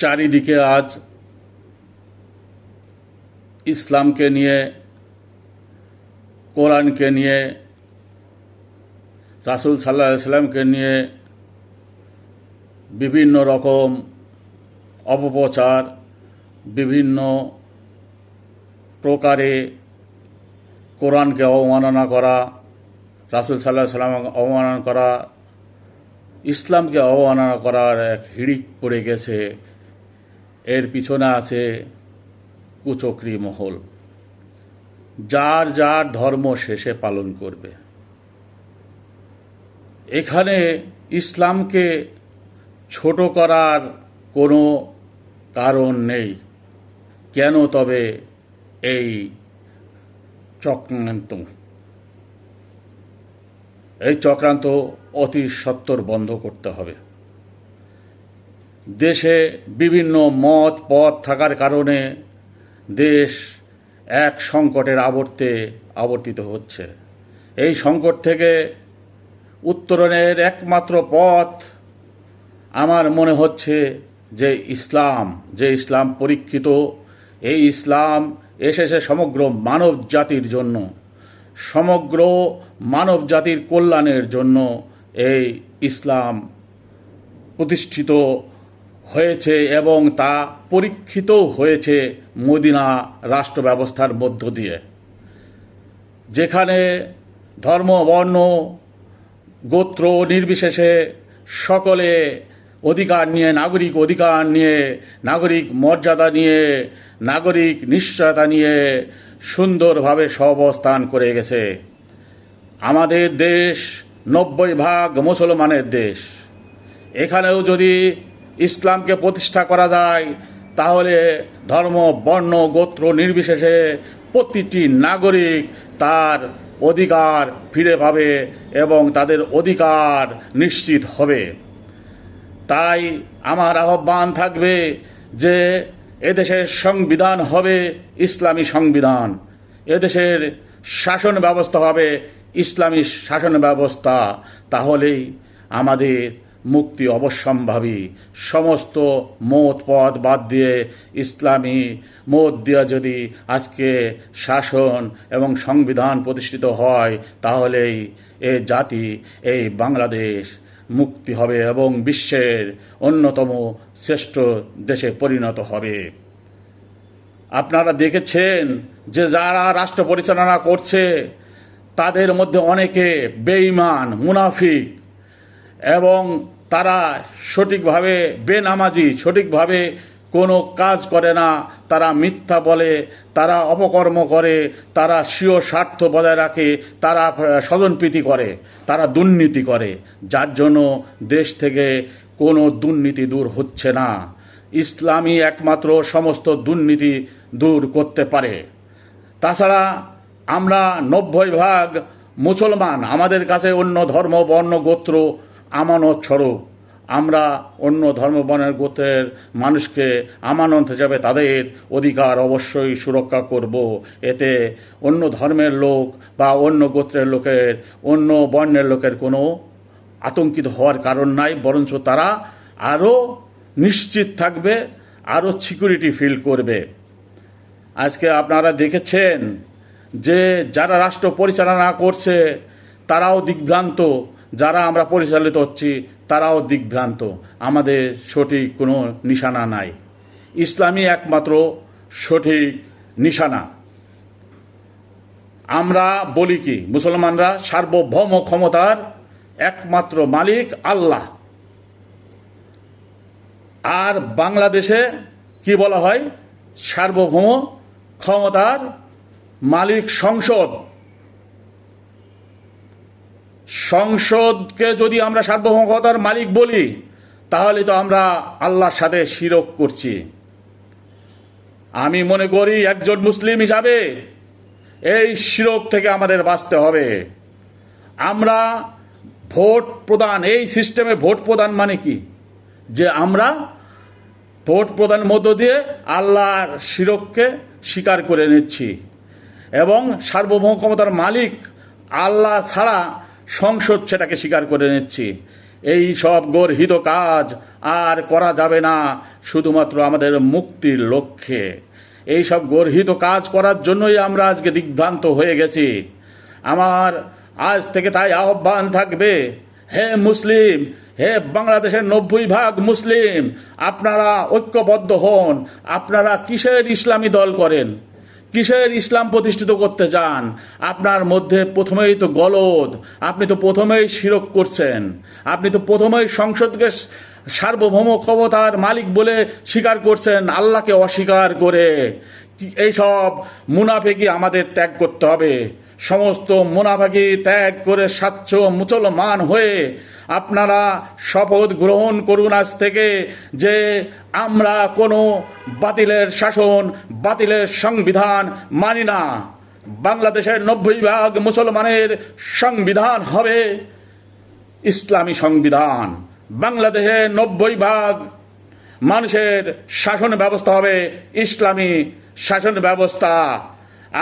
চারিদিকে আজ ইসলামকে নিয়ে, কোরআনকে নিয়ে, রাসুল সাল্লাহ সাল্লামকে নিয়ে বিভিন্ন রকম অপপ্রচার, বিভিন্ন প্রকারে কোরআনকে অবমাননা করা, রাসুল সাল্লাহ সাল্লামকে অবমাননা করা, ইসলামকে অবমাননা করার এক হিড়িক পড়ে গেছে। এর পিছনে আছে কুচক্রি মহল। যার যার ধর্ম শেষে পালন করবে। এখানে ইসলামকে ছোট করার কোনো কারণ নেই। কেন তবে এই চক্রান্ত? এই চক্রান্ত অতি সত্বর বন্ধ করতে হবে। দেশে বিভিন্ন মত, পথ থাকার কারণে দেশ এক সংকটের আবর্তে আবর্তিত হচ্ছে। এই সংকট থেকে উত্তরণের একমাত্র পথ আমার মনে হচ্ছে যে ইসলাম যে ইসলাম পরীক্ষিত। এই ইসলাম এসেছে সমগ্র মানব জাতির জন্য, সমগ্র মানব জাতির কল্যাণের জন্য এই ইসলাম প্রতিষ্ঠিত হয়েছে এবং তা পরীক্ষিত হয়েছে মদিনা রাষ্ট্র ব্যবস্থার মধ্য দিয়ে। যেখানে ধর্ম, বর্ণ, গোত্র নির্বিশেষে সকলে অধিকার নিয়ে, নাগরিক অধিকার নিয়ে, নাগরিক মর্যাদা নিয়ে, নাগরিক নিশ্চয়তা নিয়ে সুন্দরভাবে সহাবস্থান করে গেছে। আমাদের দেশ নব্বই ভাগ মুসলমানের দেশ। এখানেও যদি ইসলামকে প্রতিষ্ঠা করা যায়, তাহলে ধর্ম, বর্ণ, গোত্র নির্বিশেষে প্রতিটি নাগরিক তার অধিকার ফিরে পাবে এবং তাদের অধিকার নিশ্চিত হবে। তাই আমার আহ্বান থাকবে যে এদেশের সংবিধান হবে ইসলামী সংবিধান। এদেশের শাসন ব্যবস্থা হবে ইসলামী শাসন ব্যবস্থা। তাহলেই আমাদের মুক্তি অবশ্যম্ভাবী। সমস্ত মত পথ বাদ দিয়ে ইসলামী মত দিয়ে যদি আজকে শাসন এবং সংবিধান প্রতিষ্ঠিত হয়, তাহলেই এ জাতি, এই বাংলাদেশ মুক্তি হবে এবং বিশ্বের অন্যতম শ্রেষ্ঠ দেশে পরিণত হবে। আপনারা দেখেছেন যে যারা রাষ্ট্র পরিচালনা করছে, তাদের মধ্যে অনেকে বেঈমান, মুনাফিক এবং তারা সঠিকভাবে বেনামাজি, সঠিকভাবে কোনো কাজ করে না। তারা মিথ্যা বলে, তারা অপকর্ম করে, তারা স্বীয় স্বার্থ বজায় রাখে, তারা স্বজনপ্রীতি করে, তারা দুর্নীতি করে। যার জন্য দেশ থেকে কোনো দুর্নীতি দূর হচ্ছে না। ইসলামই একমাত্র সমস্ত দুর্নীতি দূর করতে পারে। তাছাড়া আমরা নব্বই ভাগ মুসলমান। আমাদের কাছে অন্য ধর্ম, বর্ণ, গোত্র আমানত স্বরূপ আমরা অন্য ধর্ম বর্ণের গোত্রের মানুষকে আমানত হিসাবে তাদের অধিকার অবশ্যই সুরক্ষা করব। এতে অন্য ধর্মের লোক বা অন্য গোত্রের লোকের, অন্য বর্ণের লোকের কোনো আতঙ্কিত হওয়ার কারণ নাই, বরঞ্চ তারা আরও নিশ্চিত থাকবে, আরও সিকিউরিটি ফিল করবে। আজকে আপনারা দেখেছেন যে যারা রাষ্ট্র পরিচালনা করছে, তারাও দিগ্ভ্রান্ত। যারা আমরা পরিচালিত হচ্ছি, তারাও দিগ্ভ্রান্ত আমাদের সঠিক কোনো নিশানা নাই। ইসলামী একমাত্র সঠিক নিশানা। আমরা বলি কি, মুসলমানরা সার্বভৌম ক্ষমতার একমাত্র মালিক আল্লাহ। আর বাংলাদেশে কি বলা হয়? সার্বভৌম ক্ষমতার মালিক সংসদ। সংসদকে যদি আমরা সার্বভৌমতার মালিক বলি, তাহলে তো আমরা আল্লাহর সাথে শিরক করছি। আমি মনে করি একজন মুসলিম হিসাবে এই শিরক থেকে আমাদের বাঁচতে হবে। আমরা ভোট প্রদান, এই সিস্টেমে ভোট প্রদান মানে কি? যে আমরা ভোট প্রদান মধ্য দিয়ে আল্লাহর শিরককে স্বীকার করে নিচ্ছি। এবং সার্বভৌম ক্ষমতার মালিক আল্লাহ ছাড়া সংসদ সেটাকে স্বীকার করে নিচ্ছি। এই সব গর্হিত কাজ আর করা যাবে না, শুধুমাত্র আমাদের মুক্তির লক্ষ্যে। এই সব গর্হিত কাজ করার জন্যই আমরা আজকে দিগ্ভ্রান্ত হয়ে গেছি। আমার আজ থেকে তাই আহ্বান থাকবে, হে মুসলিম, হে বাংলাদেশের নব্বই ভাগ মুসলিম, আপনারা ঐক্যবদ্ধ হন, আপনারা কিসের ইসলামী দল করেন? কিসের ইসলাম প্রতিষ্ঠিত করতে যান? আপনার মধ্যে প্রথমেই তো গলদ, আপনি তো প্রথমেই শিরক করছেন। আপনি তো প্রথমেই সংসদকে সার্বভৌম ক্ষমতার মালিক বলে স্বীকার করছেন, আল্লাহকে অস্বীকার করে। এইসব মুনাফেকি আমাদের ত্যাগ করতে হবে। সমস্ত মুনাফাকি ত্যাগ করে স্বাচ্ছ মুসলমান হয়ে আপনারা শপথ গ্রহণ করুন আজ থেকে যে আমরা কোনো বাতিলের শাসন, বাতিলের সংবিধান মানি না। বাংলাদেশের নব্বই ভাগ মুসলমানের সংবিধান হবে ইসলামী সংবিধান। বাংলাদেশের নব্বই ভাগ মানুষের শাসন ব্যবস্থা হবে ইসলামী শাসন ব্যবস্থা।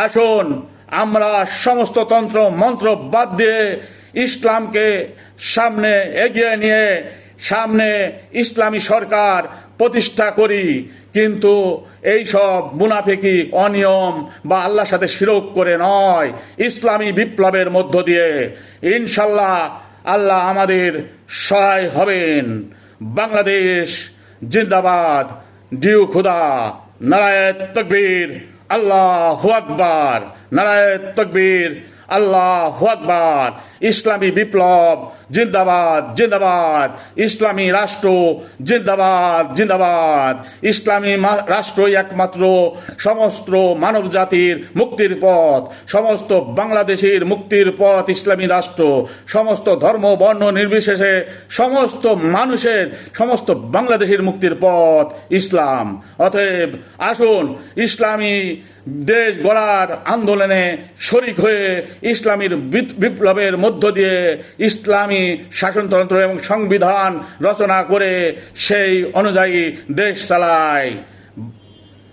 আসুন আমরা সমস্ত তন্ত্র মন্ত্র বাদ দিয়ে ইসলামকে সামনে এগিয়ে নিয়ে সামনে ইসলামী সরকার প্রতিষ্ঠা করি। কিন্তু এই সব মুনাফিকি, অনিয়ম বা আল্লাহর সাথে শিরক করে নয়। ইসলামী বিপ্লবের মধ্য দিয়ে ইনশাল্লাহ আল্লাহ আমাদের সহায় হবেন। বাংলাদেশ জিন্দাবাদ। ডিউ খুদা নারায়ণ তকবীর। আল্লাহ আকবার। নারায়ণ তকবীর আল্লাহ আকবার। ইসলামী বিপ্লব জিন্দাবাদ জিন্দাবাদ। ইসলামী রাষ্ট্র, জিন্দাবাদ জিন্দাবাদ। ইসলামী রাষ্ট্রই একমাত্র সমস্ত মানব জাতির মুক্তির পথ, সমস্ত বাংলাদেশের মুক্তির পথ ইসলামী রাষ্ট্র, সমস্ত ধর্ম, বর্ণ নির্বিশেষে সমস্ত মানুষের, সমস্ত বাংলাদেশের মুক্তির পথ ইসলাম। অতএব আসুন, ইসলামী দেশ গড়ার আন্দোলনে শরিক হয়ে ইসলামীর বিপ- বিপ্লবের মধ্য দিয়ে ইসলামী শাসনতন্ত্র এবং সংবিধান রচনা করে সেই অনুযায়ী দেশ চালায়।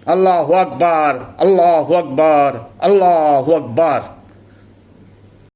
আল্লাহ আকবার আল্লাহ আকবার আল্লাহ আকবার।